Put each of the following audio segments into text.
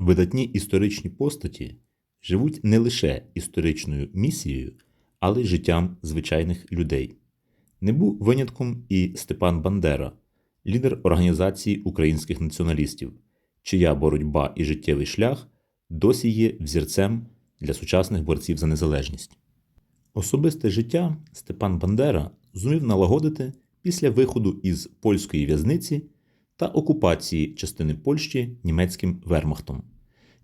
Видатні історичні постаті живуть не лише історичною місією, але й життям звичайних людей. Не був винятком і Степан Бандера, лідер Організації українських націоналістів, чия боротьба і життєвий шлях досі є взірцем для сучасних борців за незалежність. Особисте життя Степан Бандера зумів налагодити після виходу із польської в'язниці та окупації частини Польщі німецьким вермахтом.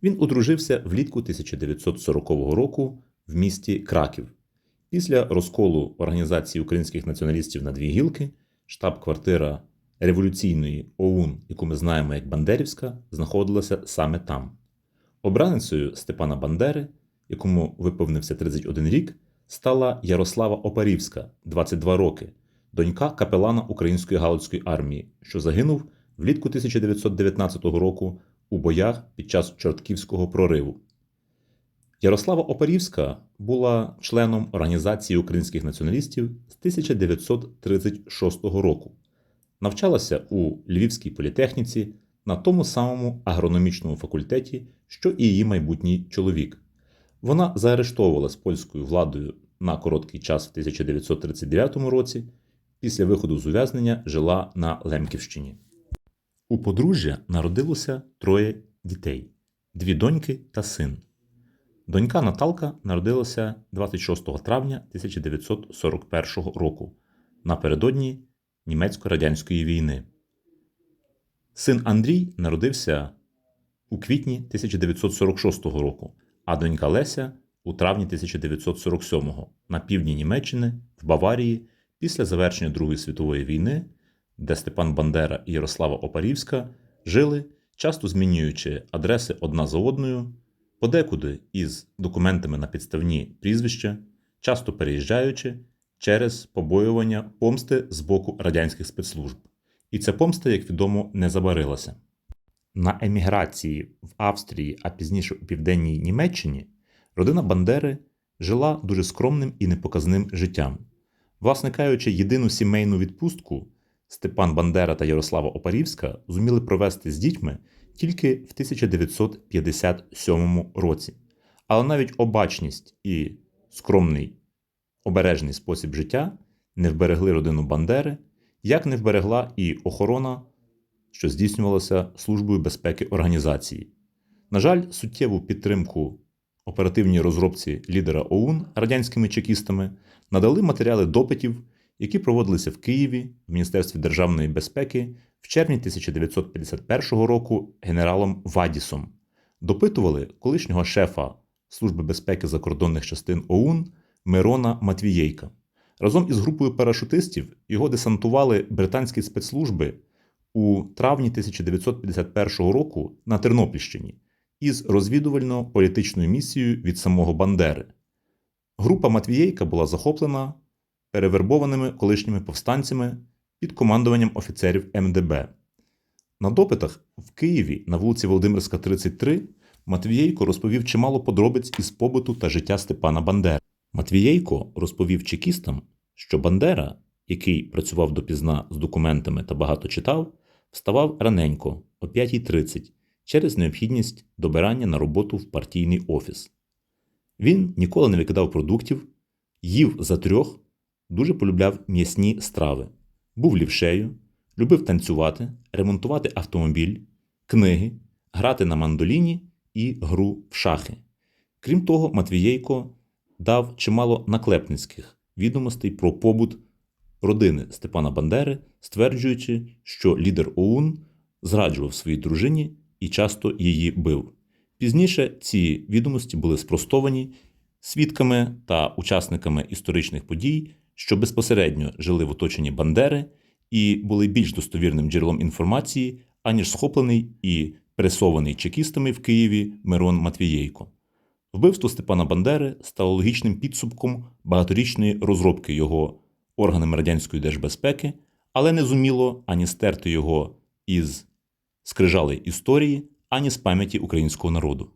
Він одружився влітку 1940 року в місті Краків. Після розколу Організації українських націоналістів на дві гілки, штаб-квартира революційної ОУН, яку ми знаємо як Бандерівська, знаходилася саме там. Обраницею Степана Бандери, якому виповнився 31 рік, стала Ярослава Опарівська, 22 роки, донька капелана Української галицької армії, що загинув влітку 1919 року у боях під час Чортківського прориву. Ярослава Опарівська була членом Організації українських націоналістів з 1936 року. Навчалася у Львівській політехніці на тому самому агрономічному факультеті, що і її майбутній чоловік. Вона заарештовувалась польською владою на короткий час в 1939 році. Після виходу з ув'язнення жила на Лемківщині. У подружжя народилося троє дітей: дві доньки та син. Донька Наталка народилася 26 травня 1941 року напередодні німецько-радянської війни. Син Андрій народився у квітні 1946 року, а донька Леся у травні 1947 на півдні Німеччини в Баварії після завершення Другої світової війни, де Степан Бандера і Ярослава Опарівська жили, часто змінюючи адреси одна за одною, подекуди із документами на підставні прізвища, часто переїжджаючи через побоювання помсти з боку радянських спецслужб. І ця помста, як відомо, не забарилася. На еміграції в Австрії, а пізніше у південній Німеччині, родина Бандери жила дуже скромним і непоказним життям. Власне кажучи, єдину сімейну відпустку Степан Бандера та Ярослава Опарівська зуміли провести з дітьми тільки в 1957 році. Але навіть обачність і скромний обережний спосіб життя не вберегли родину Бандери, як не вберегла і охорона, що здійснювалася Службою безпеки організації. На жаль, суттєву підтримку оперативній розробці лідера ОУН радянськими чекістами надали матеріали допитів, які проводилися в Києві в Міністерстві державної безпеки в червні 1951 року генералом Вадісом. Допитували колишнього шефа Служби безпеки закордонних частин ОУН Мирона Матвієйка. Разом із групою парашутистів його десантували британські спецслужби у травні 1951 року на Тернопільщині із розвідувально-політичною місією від самого Бандери. Група Матвієйка була захоплена перевербованими колишніми повстанцями під командуванням офіцерів МДБ. На допитах в Києві на вулиці Володимирська, 33 Матвієйко розповів чимало подробиць із побуту та життя Степана Бандери. Матвієйко розповів чекістам, що Бандера, який працював допізна з документами та багато читав, вставав раненько о 5.30 через необхідність добирання на роботу в партійний офіс. Він ніколи не викидав продуктів, їв за трьох, дуже полюбляв м'ясні страви, був лівшею, любив танцювати, ремонтувати автомобіль, книги, грати на мандоліні і гру в шахи. Крім того, Матвієйко дав чимало наклепницьких відомостей про побут родини Степана Бандери, стверджуючи, що лідер ОУН зраджував своїй дружині і часто її бив. Пізніше ці відомості були спростовані свідками та учасниками історичних подій, що безпосередньо жили в оточенні Бандери і були більш достовірним джерелом інформації, аніж схоплений і пресований чекістами в Києві Мирон Матвієйко. Вбивство Степана Бандери стало логічним підсумком багаторічної розробки його органами радянської держбезпеки, але не зуміло ані стерти його із скрижалей історії, ані з пам'яті українського народу.